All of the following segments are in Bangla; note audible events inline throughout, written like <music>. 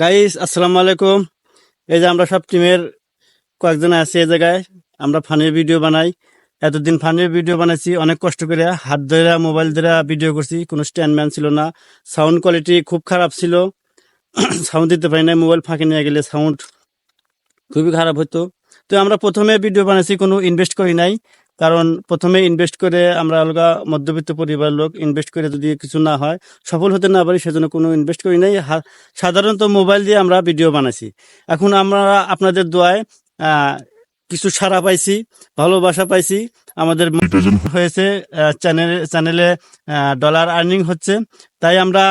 গাইস আসসালামু আলাইকুম। এই যে আমরা সব টিমের কয়েকজন আছি এই জায়গায়। আমরা ফানির ভিডিও বানাই। এতদিন ফানির ভিডিও বানাইছি, অনেক কষ্ট করে। হাত ধরে মোবাইল ধরে ভিডিও করছি, কোনো স্ট্যান্ডম্যান ছিল না। সাউন্ড কোয়ালিটি খুব খারাপ ছিল। <coughs> সাউন্ড দিতে পারি না মোবাইল ফাঁকে নিয়ে গেলে সাউন্ড খুবই খারাপ হতো তো আমরা প্রথমে ভিডিও বানাইছি, কোনো ইনভেস্ট করি নাই। কারণ প্রথমে ইনভেস্ট করে আমরা আলগা মধ্যবিত্ত পরিবার লোক ইনভেস্ট করে যদি কিছু না হয় সফল হতে না পারি সেজন্য কোনো ইনভেস্ট করি নাই। সাধারণত মোবাইল দিয়ে আমরা ভিডিও বানাইছি। এখন আমরা আপনাদের দোয়ায় কিছু সাড়া পাইছি ভালোবাসা পাইছি। আমাদের হয়েছে চ্যানেলে চ্যানেলে ডলার আর্নিং হচ্ছে। তাই আমরা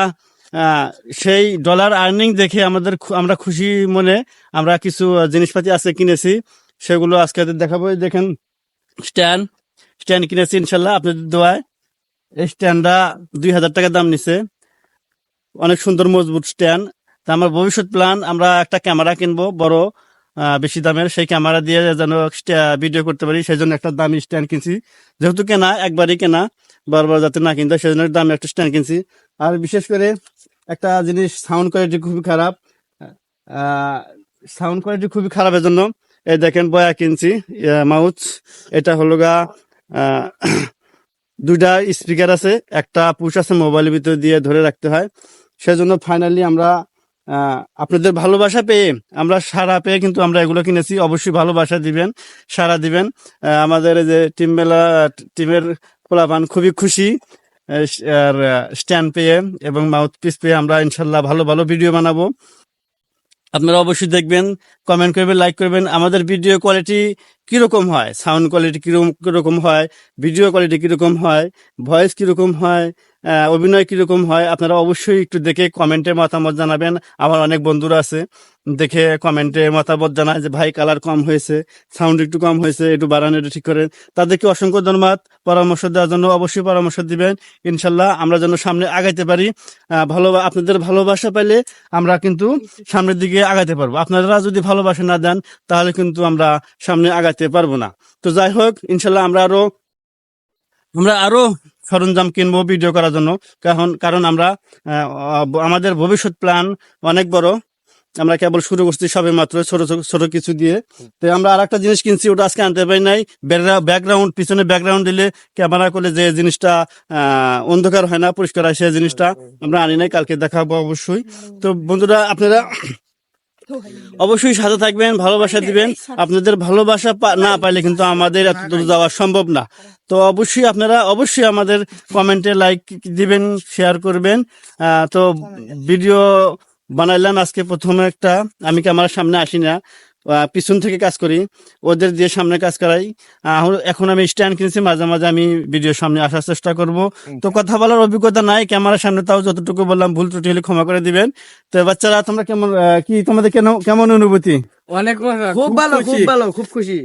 সেই ডলার আর্নিং দেখে আমাদের আমরা খুশি মনে আমরা কিছু জিনিসপাতি আছে কিনেছি সেগুলো আজকে দেখাবো। দেখেন স্ট্যান্ড স্ট্যান্ড কিনেছি ইনশাল্লাহ আপনাদের দোয়ায়। এই স্ট্যান্ডটা দুই হাজার টাকা দাম নিছে। অনেক সুন্দর, মজবুত স্ট্যান্ড। তা আমার ভবিষ্যৎ প্ল্যান, আমরা একটা ক্যামেরা কিনবো, বড় বেশি দামের। সেই ক্যামেরা দিয়ে যেন ভিডিও করতে পারি। সেই জন্য একটা দামি স্ট্যান্ড কিনছি। যেহেতু কেনা, একবারই কেনা, বারবার যাতে না কিনতে সেই জন্য দামি একটা স্ট্যান্ড কিনছি। আর বিশেষ করে একটা জিনিস, সাউন্ড কোয়ালিটি খুবই খারাপ। সাউন্ড কোয়ালিটি খুবই খারাপের জন্য এই দেখেন বয়া কিনছি মাউথ এটা হলো গা দুইটা স্পিকার আছে, একটা পুশ আছে মোবাইলের ভিতরে দিয়ে ধরে রাখতে হয়। সেজন্য ফাইনালি আমরা আপনাদের ভালোবাসা পেয়ে, আমরা সারা পেয়ে কিন্তু আমরা এগুলো কিনেছি। অবশ্যই ভালোবাসা দিবেন সারা দিবেন। আমাদের যে টিম মেলা, টিমের পোলাপান খুবই খুশি আর স্ট্যান্ড পেয়ে এবং মাউথ পিস পেয়ে আমরা ইনশাল্লাহ ভালো ভালো ভিডিও বানাবো। আপনারা অবশ্যই দেখবেন কমেন্ট করবেন লাইক করবেন। আমাদের ভিডিও কোয়ালিটি কীরকম হয়? সাউন্ড কোয়ালিটি কীরকম কীরকম হয়? ভিডিও কোয়ালিটি কীরকম হয়? ভয়েস কীরকম হয়? অভিনয় কীরকম হয়? আপনারা অবশ্যই একটু দেখে কমেন্টে মতামত জানাবেন। আমার অনেক বন্ধুরা আছে, দেখে কমেন্টে মতামত জানায় যে, ভাই কালার কম হয়েছে সাউন্ড একটু কম হয়েছে, একটু বাড়ানো, একটু ঠিক করেন। তাদেরকে অসংখ্য ধন্যবাদ। পরামর্শ দেওয়ার জন্য অবশ্যই পরামর্শ দিবেন। ইনশাল্লাহ আমরা যেন সামনে আগাইতে পারি। ভালো, আপনাদের ভালোবাসা পাইলে আমরা কিন্তু সামনের দিকে আগাতে পারব। আপনারা যদি ভালোবাসা না দেন, তাহলে কিন্তু আমরা সামনে আগাতে পারব না। তো যাই হোক ইনশাল্লাহ আমরা আরও আমরা আরও সরঞ্জাম কিনবো ভিডিও করার জন্য। কারণ কারণ আমরা আমাদের ভবিষ্যৎ প্ল্যান অনেক বড়। আমরা কেবল শুরু করছি সবে মাত্র ছোট ছোট কিছু দিয়ে। তো আমরা আর একটা জিনিস কিনছি ওটা আজকে আনতে পারি নাই। ব্যাকগ্রাউন্ড পিছনে ব্যাকগ্রাউন্ড দিলে ক্যামেরা করলে যে জিনিসটা আহ, অন্ধকার হয় না পরিষ্কার হয় সেই জিনিসটা আমরা আনি নাই কালকে দেখাবো অবশ্যই। তো বন্ধুরা আপনারা অবশ্যই সাথে থাকবেন ভালোবাসা দিবেন। আপনাদের ভালোবাসা না পাইলে কিন্তু আমাদের এত দূর যাওয়া সম্ভব না। তো অবশ্যই আপনারা অবশ্যই আমাদের কমেন্টে লাইক দিবেন শেয়ার করবেন। আহ, তো ভিডিও বানাইলাম আজকে প্রথমে একটা। আমি ক্যামেরার সামনে আসি না পিছন থেকে কাজ করি ওদের দিয়ে সামনে কাজ করাই। এখন আমি স্ট্যান্ড কিনেছি মাঝে মাঝে আমি ভিডিও সামনে আসার চেষ্টা করব। তো কথা বলার অভিজ্ঞতা নাই ক্যামেরার সামনে তাও যতটুকু বললাম ভুল ত্রুটি হলে ক্ষমা করে দিবেন। তো বাচ্চারা তোমরা কেমন কি তোমাদের কেন কেমন অনুভূতি? অনেক খুব ভালো খুব ভালো খুব খুশি।